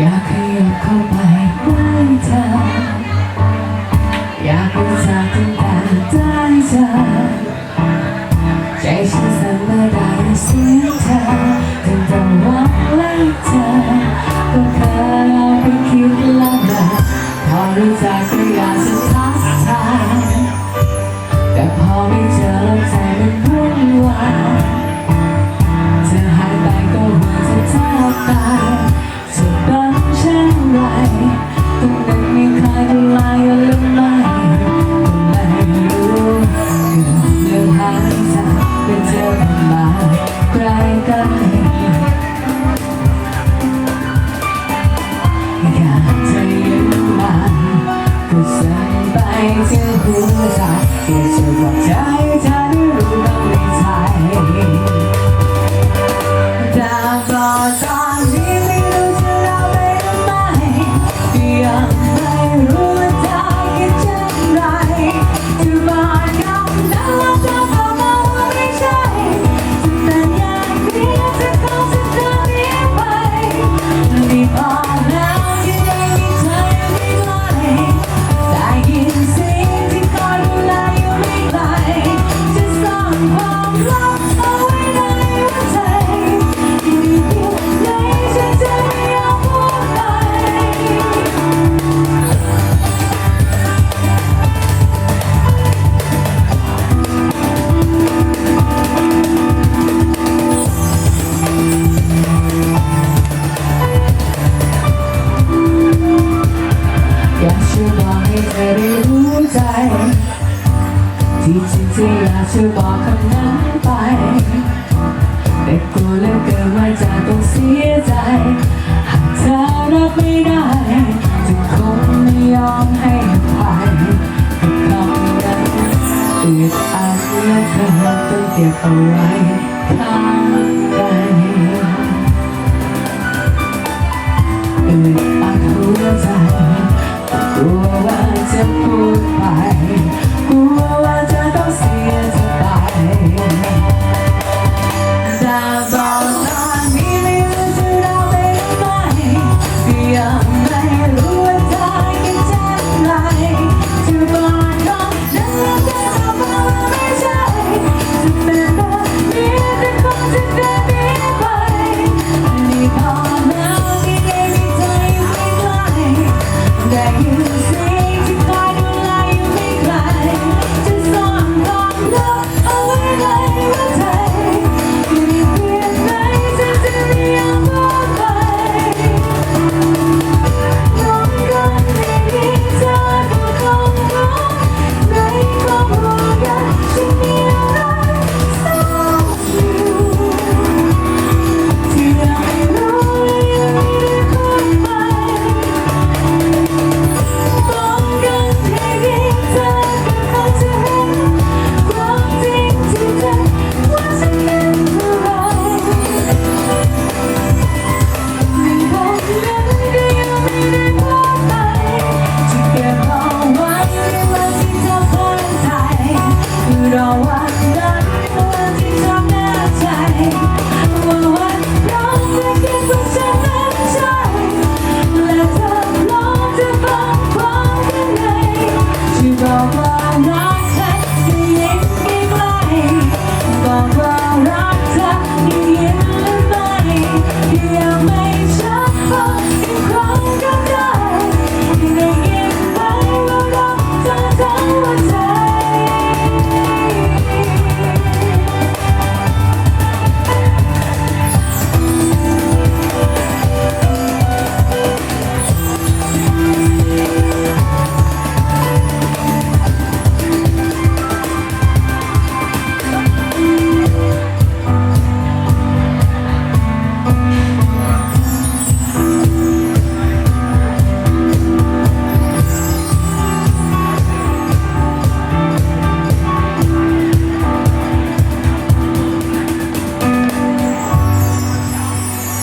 อยากขยัเข้าไปใกล้เธอ อยากรู้จักตั้งแต่ได้เธอใจฉันสั่นเมื่อได้เสียงเธอตั้งแต่วันแรกเธอก็เคยเอาไปคิดแล้วนะพอรู้จักก็อยากจะทักทายแต่พอไม่เจอแล้วใจมันวุ่นวายเธอหายไปก็เหมือนจะแทบตาย เสียงหัวใจอยากจะบอกเธอ อยากจะบอกให้เธอได้รู้ใจ ที่จริงที่อยากจะบอกคำนั้นไป แต่กลัวเลือเกินว่าจะต้องเสียใจ หากเธอรับไม่ได้จะคงไม่ยอมให้ไปกับคำนั้นอึดอัดและเธอต้องเก็บเอาไว้ข้างใน